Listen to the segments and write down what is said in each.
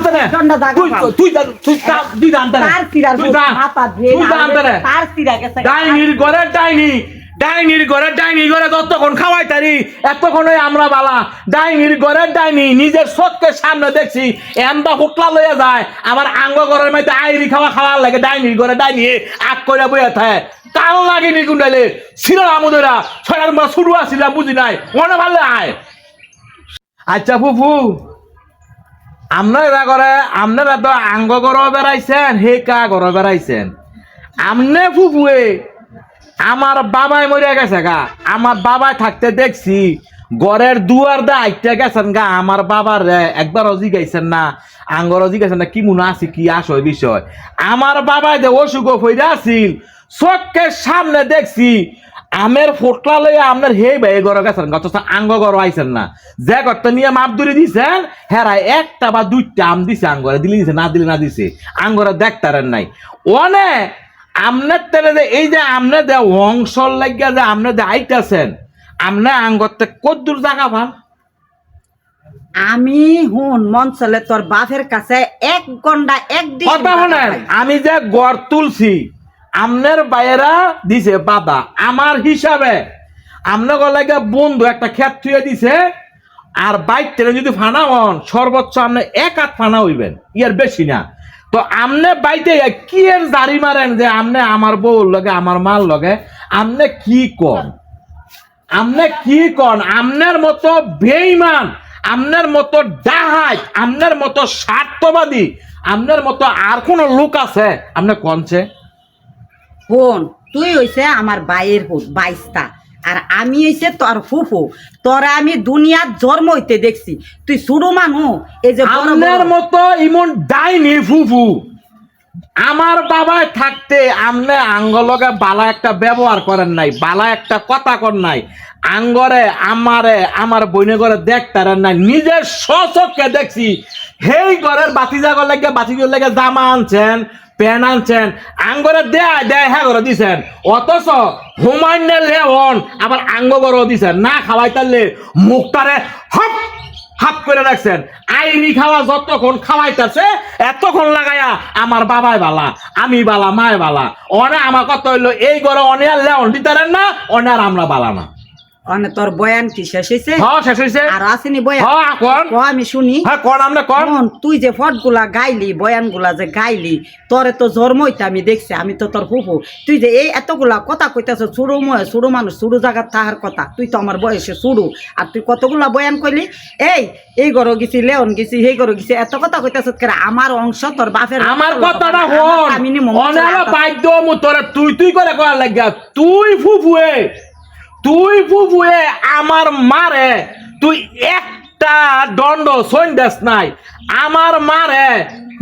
জানতে না। তুই তুই তুই তুই জানতে না। তার সিরার মাথা দিয়ে তুই জানতে না তার সিরা গেছে। ডাইনির ঘরে ডাইনি। ডাইনির ঘরে ডাইনি ঘরে যতক্ষণ খাওয়াই তারি এতক্ষণ আমরা বালা। ডাইনির ঘরে ডাইনি নিজের চোখের সামনে দেখছি এমদা হুটলা লইয়া যায়। আমার আঙ্গ ঘরের মধ্যে আইরি খাওয়া খাওয়ার লাগে ডাইনির ঘরে ডাইনি আগ করে বইয়া থাকে। কাল লাগে নি গুন্ডাইলে ছিল আমুদেরা ছড়ার মা শুরু আসছিলাম বুঝি নাই। মনে ভালো আয় আচ্ছা ফুফু। আপনারা করে আপনারা তো আঙ্গ ঘর বেড়াইছেন, হে কা ঘর বেড়াইছেন। আমনে ফুফুয়ে, আমার বাবাই মরিয়া গেছে গা। আমার বাবাই থাকতে দেখছি, ঘরের দুয়ার দা আইতে গেছেন গা। আমার বাবার একবার অজি গাইছেন না, আঙ্গর অজি গাইছেন না, কি মনে আছে, কি আসয় বিষয়? আমার বাবাই যে অসুখ হইরা আছিল, চোখের সামনে দেখছি আমের ফোটলা লইয়া আপনার হে ভাই ঘর গেছেন অথচ আঙ্গ ঘর আইছেন না। যে ঘরটা নিয়ে মাপ ধরে দিছেন হেরাই একটা বা দুইটা আম দিছে আঙ্গরে দিলে দিছে না দিলে না দিছে আঙ্গরে দেখতারেন নাই। অনে আমনের তেলে যে এই যে আমনে যে অংশর লাগিয়া যে আমনে যে আইতাছেন আমনে আঙ্গরতে কদ্দুর জায়গা পান? আমি হুন মন চলে তোর বাপের কাছে এক ঘণ্টা এক দিন কথা শোনেন আমি যে গড় তুলছি আমনের বাইরা দিছে, বাবা, আমার হিসাবে। আমনে লাগে বন্ধু একটা খেত থুয়ে দিছে, আর বাইক থেকে যদি ফানা হন, সর্বোচ্চ আপনি এক হাত ফানা হইবেন, ইয়ার বেশি না। তো আমনে বাইতে কি এর জারি মারেন যে আমনে আমার বউর লগে, আমার মাল লগে? আমনে কি কন? আমনে কি কন? আমনের মতো বেইমান আমনের মতো ডাহাই, আমনের মতো স্বার্থবাদী, আমনের মতো আর কোন লোক আছে? আমনে কনছে? হুন তুই হইছে আমার বাইয়ের হুত বাইস্তা। আর আমি হইছে তোর ফুফু। তোরা আমি দুনিয়ার জন্ম হইতে দেখছি। তুই শুরু মানু, এই যে বড়- মতো ইমন ডাইনি ফুফু। আমার বাবায় থাকতে আমনে আঙ্গলকে বালা একটা ব্যবহার করেন নাই, বালা একটা কথা কর নাই। আঙ্গরে, আমারে, আমার বইনে করে দেখতারেন নাই। নিজের সচককে দেখছি হেই ঘরের বাতি জাগর লাগে, বাতি লাগে জামা আনছেন প্যান আনছেন, আঙ্গরে দেয় দেয় হ্যাঁ করে দিছেন। অথচ হুমায়ুন লেহন আবার আঙ্গ করে দিছেন। না খাওয়াই তাহলে মুখটারে হপ হাত করে রাখছেন। আইনি খাওয়া যতক্ষণ খাওয়াইতেছে, এতক্ষণ লাগাইয়া আমার বাবাই বালা, আমি বালা মায় বালা। অনে আমার কথা হইল, এই ঘরে অনে আর লেওন দিতারেন না, অনে আর আমরা বালা না। অনে তোর বয়ান কি শেষ হ্যাঁ শেষ আর আসেনি বয়ান? হ্যাঁ কন? ক আমি শুনি। হ্যাঁ কন আমরা কন? তুই যে ফটগুলা গাইলি বয়ানগুলা যে গাইলি তোরে তো জন্ম হইতে আমি দেখছি আমি তো তোর ফুফু। তুই যে এই এতগুলা কথা কইতাছ চুরু ময় চুরু মানুষ চুরু জায়গা তাহার কথা তুই তো আমার বয়সে চুরু। আর তুই কতগুলা বয়ান কইলি? এই এই ঘরও গেছি লেওন গেছি সেই ঘরও গেছি এত কথা কইতাছ কেন আমার অংশ তোর বাপের আমার কথাটা হন আমি আমার আলো বাধ্য মু তোরা তুই তুই করে করার লাগিয়া তুই ফুফুয়ে তুই বুবুয়ে আমার মারে, তুই একটা দণ্ড সন্দেশ নাই। আমার মারে,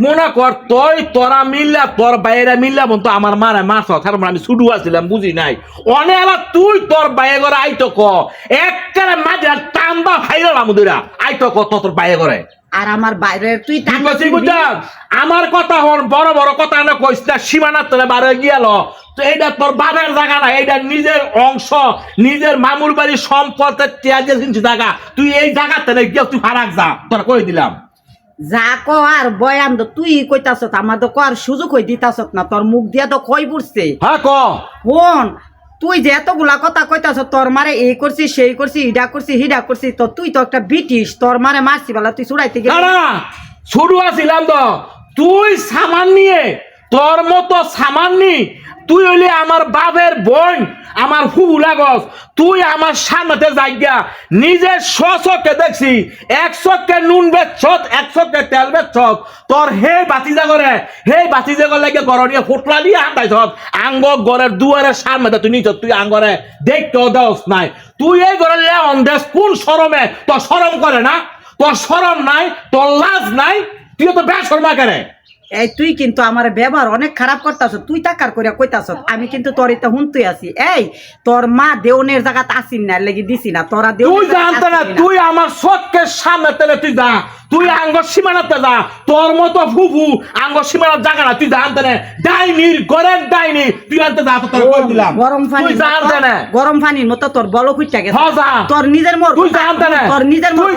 মনে কর তুই, তোরা মিললা, তোর বাইরে মিললা বন্ধু, আমার মারে মারছ তার মানে আমি ছুটু আসছিলাম বুঝি নাই। অনে আলা তুই তোর বাইরে করে আইতো ক। একটা মাঝে টাম্বা ফাইলাম আইতো ক, তোর বাইরে করে আর আমার বাইরে তুই আমার কথা হন বড় বড় কথা না কইস না সীমানার তলে বারে গিয়াল। তো এইটা তোর বাবার জায়গা না এইটা নিজের অংশ নিজের মামুর বাড়ির সম্পদের ত্যাগের জিনিস জায়গা। তুই এই জায়গা থেকে গিয়ে তুই ফারাক যা তোরা কই দিলাম? যা ক আর বয়ান তো তুই কইতাছ আমার তো কর সুযোগ হই দিতাছ না তোর মুখ দিয়া তো কই পড়ছে। হ্যাঁ ক? বোন তুই যে এতগুলা কথা কইতাস তোর মারে এই করছি, সেই করছি, ইডা করছি, হিডা করছি, তো তুই তো একটা ব্রিটিশ, তোর মারে মারছি বেলা, তুই ছুড়াইতে গেলি। শুরু আসিলাম তো। তুই সামান নিয়ে, তোর মতো সামান নি তুই হইলি আমার বাপের বোন, আমার ফুবু লাগস তুই আমার সামনেতে যাইগা নিজের চোখে দেখছি, এক নুন বেচছত এক চোখে তেল বেচছত তোর হে বাতি জাগরে হে বাতি জাগর লাগে গরনিয়ে ফুটলা দিয়ে আন্দাইছ আঙ্গ গরের দুয়ারের সামনে তুই নিছ তুই আঙ্গরে দেখতেও দেওস নাই। তুই এই লেন দেশ কোন সরমে তোর সরম করে না? তোর সরম নাই, তোর লাজ নাই? তুই তো বেসরমা কেন এই তুই কিন্তু আমার ব্যবহার অনেক খারাপ তুই টাকার করে কইতাছ আমি কিন্তু তোর এটা হুনতুই আছি। এই তোর মা দেওনের জায়গাত আসিন না লেগে দিছি না তোরা তুই জানতে না তুই আমার চোখের সামনে তেলে তুই যা তুই আঙ্গ সীমানাতে যা তোর মতো ফুফু আঙ্গ সীমানার জায়গা না তুই জানতে না। ডাইনির ঘরের ডাইনি তুই আনতে যা তোর কই দিলাম। গরম পানি তুই জানতে না। গরম পানির মতো তোর বল খুঁজটা গেছে। হ্যাঁ, তোর নিজের মর তুই জানতে না। তোর নিজের মর